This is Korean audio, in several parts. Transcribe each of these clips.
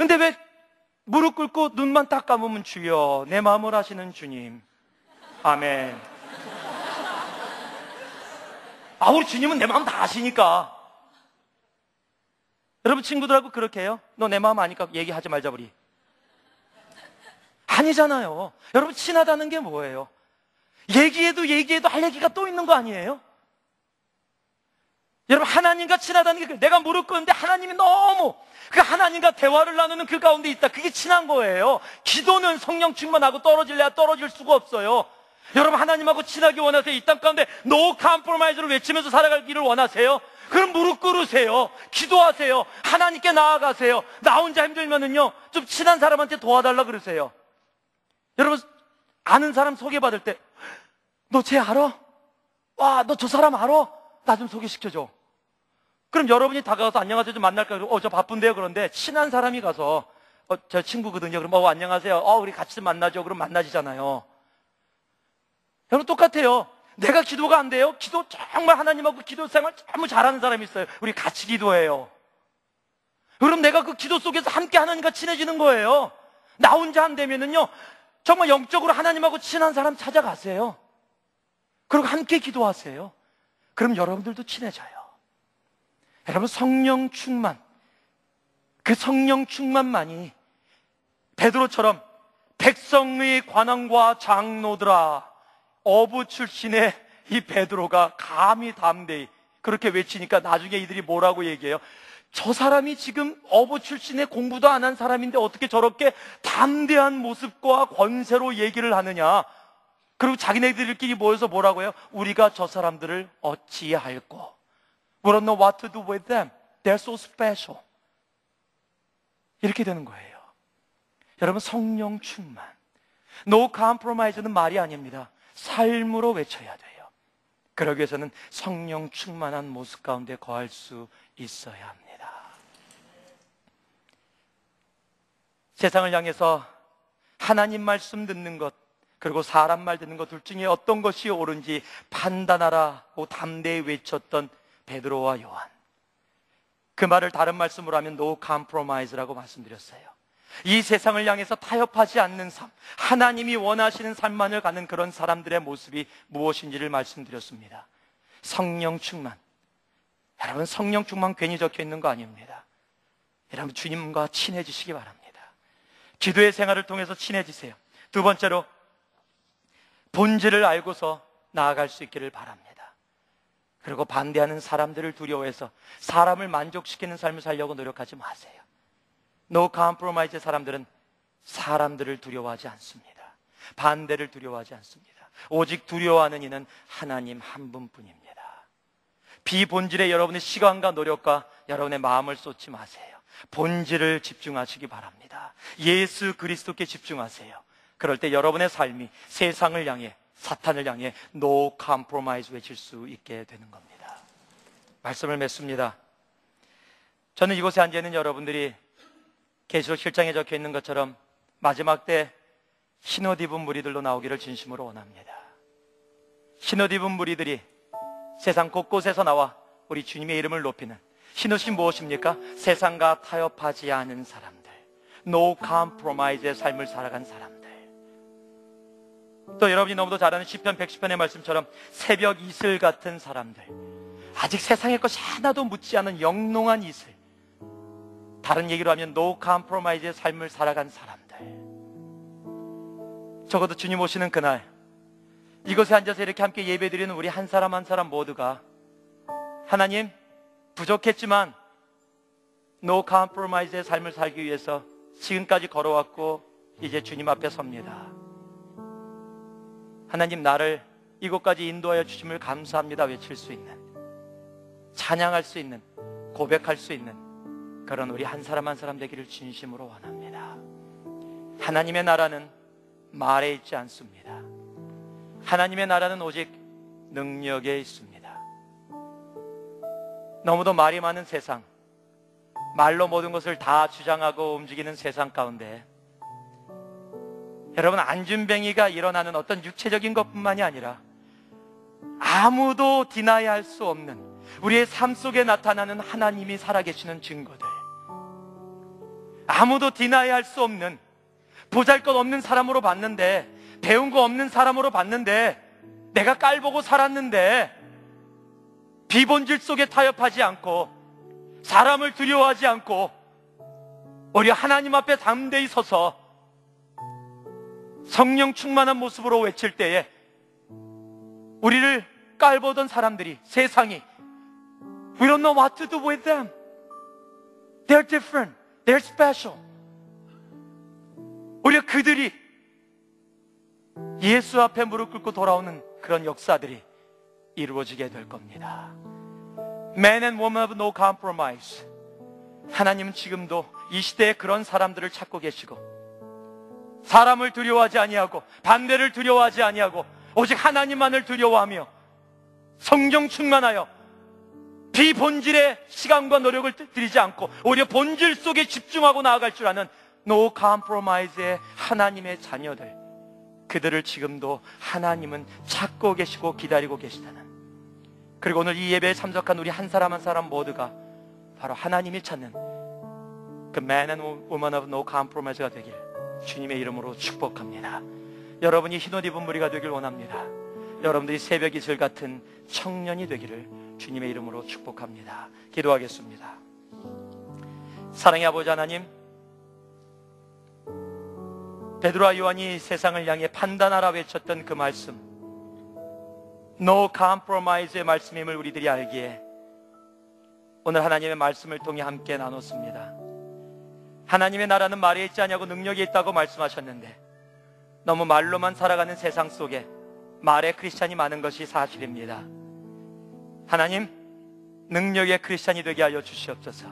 근데 왜 무릎 꿇고 눈만 딱 감으면 주여 내 마음을 아시는 주님 아멘 아 우리 주님은 내 마음 다 아시니까 여러분 친구들하고 그렇게 해요? 너 내 마음 아니까 얘기하지 말자 우리 아니잖아요 여러분 친하다는 게 뭐예요? 얘기해도 얘기해도 할 얘기가 또 있는 거 아니에요? 여러분 하나님과 친하다는 게 내가 무릎 꿇는데 하나님이 너무 그 하나님과 대화를 나누는 그 가운데 있다. 그게 친한 거예요. 기도는 성령 충만하고 떨어질래야 떨어질 수가 없어요. 여러분 하나님하고 친하게 원하세요. 이 땅 가운데 노 컴프로마이즈를 외치면서 살아가기를 원하세요. 그럼 무릎 꿇으세요. 기도하세요. 하나님께 나아가세요. 나 혼자 힘들면은요. 좀 친한 사람한테 도와달라 그러세요. 여러분 아는 사람 소개받을 때 너 쟤 알아? 와, 너 저 사람 알아? 나 좀 소개시켜줘. 그럼 여러분이 다가가서 안녕하세요 좀 만날까? 그러고 어, 저 바쁜데요. 그런데 친한 사람이 가서 어, 저 친구거든요. 그럼 어, 안녕하세요. 어, 우리 같이 좀 만나죠. 그럼 만나지잖아요. 여러분 똑같아요. 내가 기도가 안 돼요? 기도 정말 하나님하고 기도 생활 너무 잘하는 사람이 있어요. 우리 같이 기도해요. 그럼 내가 그 기도 속에서 함께 하나님과 친해지는 거예요. 나 혼자 안 되면은요, 정말 영적으로 하나님하고 친한 사람 찾아가세요. 그리고 함께 기도하세요. 그럼 여러분들도 친해져요. 여러분 성령 충만, 그 성령 충만만이 베드로처럼 백성의 관원과 장로들아 어부 출신의 이 베드로가 감히 담대히 그렇게 외치니까 나중에 이들이 뭐라고 얘기해요? 저 사람이 지금 어부 출신의 공부도 안 한 사람인데 어떻게 저렇게 담대한 모습과 권세로 얘기를 하느냐? 그리고 자기네들끼리 모여서 뭐라고 해요? 우리가 저 사람들을 어찌할꼬? We don't know what to do with them. They're so special. 이렇게 되는 거예요. 여러분 성령 충만. No compromise는 말이 아닙니다. 삶으로 외쳐야 돼요. 그러기 위해서는 성령 충만한 모습 가운데 거할 수 있어야 합니다. 세상을 향해서 하나님 말씀 듣는 것, 그리고 사람 말 듣는 것 둘 중에 어떤 것이 옳은지 판단하라고 담대히 외쳤던 베드로와 요한. 그 말을 다른 말씀으로 하면 no compromise라고 말씀드렸어요. 이 세상을 향해서 타협하지 않는 삶, 하나님이 원하시는 삶만을 가는 그런 사람들의 모습이 무엇인지를 말씀드렸습니다. 성령 충만. 여러분, 성령 충만 괜히 적혀 있는 거 아닙니다. 여러분, 주님과 친해지시기 바랍니다. 기도의 생활을 통해서 친해지세요. 두 번째로, 본질을 알고서 나아갈 수 있기를 바랍니다. 그리고 반대하는 사람들을 두려워해서 사람을 만족시키는 삶을 살려고 노력하지 마세요. No compromise 사람들은 사람들을 두려워하지 않습니다. 반대를 두려워하지 않습니다. 오직 두려워하는 이는 하나님 한 분뿐입니다. 비본질에 여러분의 시간과 노력과 여러분의 마음을 쏟지 마세요. 본질을 집중하시기 바랍니다. 예수 그리스도께 집중하세요. 그럴 때 여러분의 삶이 세상을 향해 사탄을 향해 no compromise 외칠 수 있게 되는 겁니다. 말씀을 맺습니다. 저는 이곳에 앉아 있는 여러분들이 계시록 실장에 적혀 있는 것처럼 마지막 때 흰옷 입은 무리들로 나오기를 진심으로 원합니다. 흰옷 입은 무리들이 세상 곳곳에서 나와 우리 주님의 이름을 높이는 흰옷이 무엇입니까? 세상과 타협하지 않은 사람들. No compromise의 삶을 살아간 사람들. 또 여러분이 너무도 잘 아는 시편 110편의 말씀처럼 새벽 이슬 같은 사람들. 아직 세상의 것이 하나도 묻지 않은 영롱한 이슬. 다른 얘기로 하면 노 컴프로마이즈의 삶을 살아간 사람들. 적어도 주님 오시는 그날 이곳에 앉아서 이렇게 함께 예배드리는 우리 한 사람 한 사람 모두가 하나님 부족했지만 노 컴프로마이즈의 삶을 살기 위해서 지금까지 걸어왔고 이제 주님 앞에 섭니다. 하나님 나를 이곳까지 인도하여 주심을 감사합니다 외칠 수 있는 찬양할 수 있는 고백할 수 있는 그런 우리 한 사람 한 사람 되기를 진심으로 원합니다. 하나님의 나라는 말에 있지 않습니다. 하나님의 나라는 오직 능력에 있습니다. 너무도 말이 많은 세상, 말로 모든 것을 다 주장하고 움직이는 세상 가운데 여러분 안준뱅이가 일어나는 어떤 육체적인 것뿐만이 아니라 아무도 디나이 할 수 없는 우리의 삶 속에 나타나는 하나님이 살아계시는 증거들. 아무도 디나이 할 수 없는 보잘 것 없는 사람으로 봤는데 배운 거 없는 사람으로 봤는데 내가 깔보고 살았는데 비본질 속에 타협하지 않고 사람을 두려워하지 않고 오히려 하나님 앞에 담대히 서서 성령 충만한 모습으로 외칠 때에 우리를 깔보던 사람들이 세상이 We don't know what to do with them. They're different. They're special. 오히려 그들이 예수 앞에 무릎 꿇고 돌아오는 그런 역사들이 이루어지게 될 겁니다. Man and woman of no compromise. 하나님은 지금도 이 시대에 그런 사람들을 찾고 계시고 사람을 두려워하지 아니하고 반대를 두려워하지 아니하고 오직 하나님만을 두려워하며 성경 충만하여 비본질의 시간과 노력을 들이지 않고 오히려 본질 속에 집중하고 나아갈 줄 아는 no compromise의 하나님의 자녀들 그들을 지금도 하나님은 찾고 계시고 기다리고 계시다는. 그리고 오늘 이 예배에 참석한 우리 한 사람 한 사람 모두가 바로 하나님이 찾는 그 man and woman of no compromise가 되길 주님의 이름으로 축복합니다. 여러분이 흰옷 입은 무리가 되길 원합니다. 여러분들이 새벽 이슬 같은 청년이 되기를 주님의 이름으로 축복합니다. 기도하겠습니다. 사랑의 아버지 하나님, 베드로와 요한이 세상을 향해 판단하라 외쳤던 그 말씀, No compromise의 말씀임을 우리들이 알기에 오늘 하나님의 말씀을 통해 함께 나눴습니다. 하나님의 나라는 말에 있지 않냐고 능력이 있다고 말씀하셨는데 너무 말로만 살아가는 세상 속에 말에 크리스찬이 많은 것이 사실입니다. 하나님, 능력의 크리스찬이 되게 하여 주시옵소서.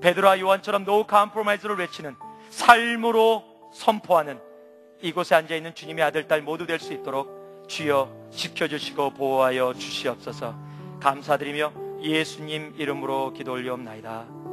베드로와 요한처럼 노 컴프로마이즈를 외치는 삶으로 선포하는 이곳에 앉아 있는 주님의 아들 딸 모두 될 수 있도록 주여 지켜 주시고 보호하여 주시옵소서. 감사드리며 예수님 이름으로 기도 올리옵나이다.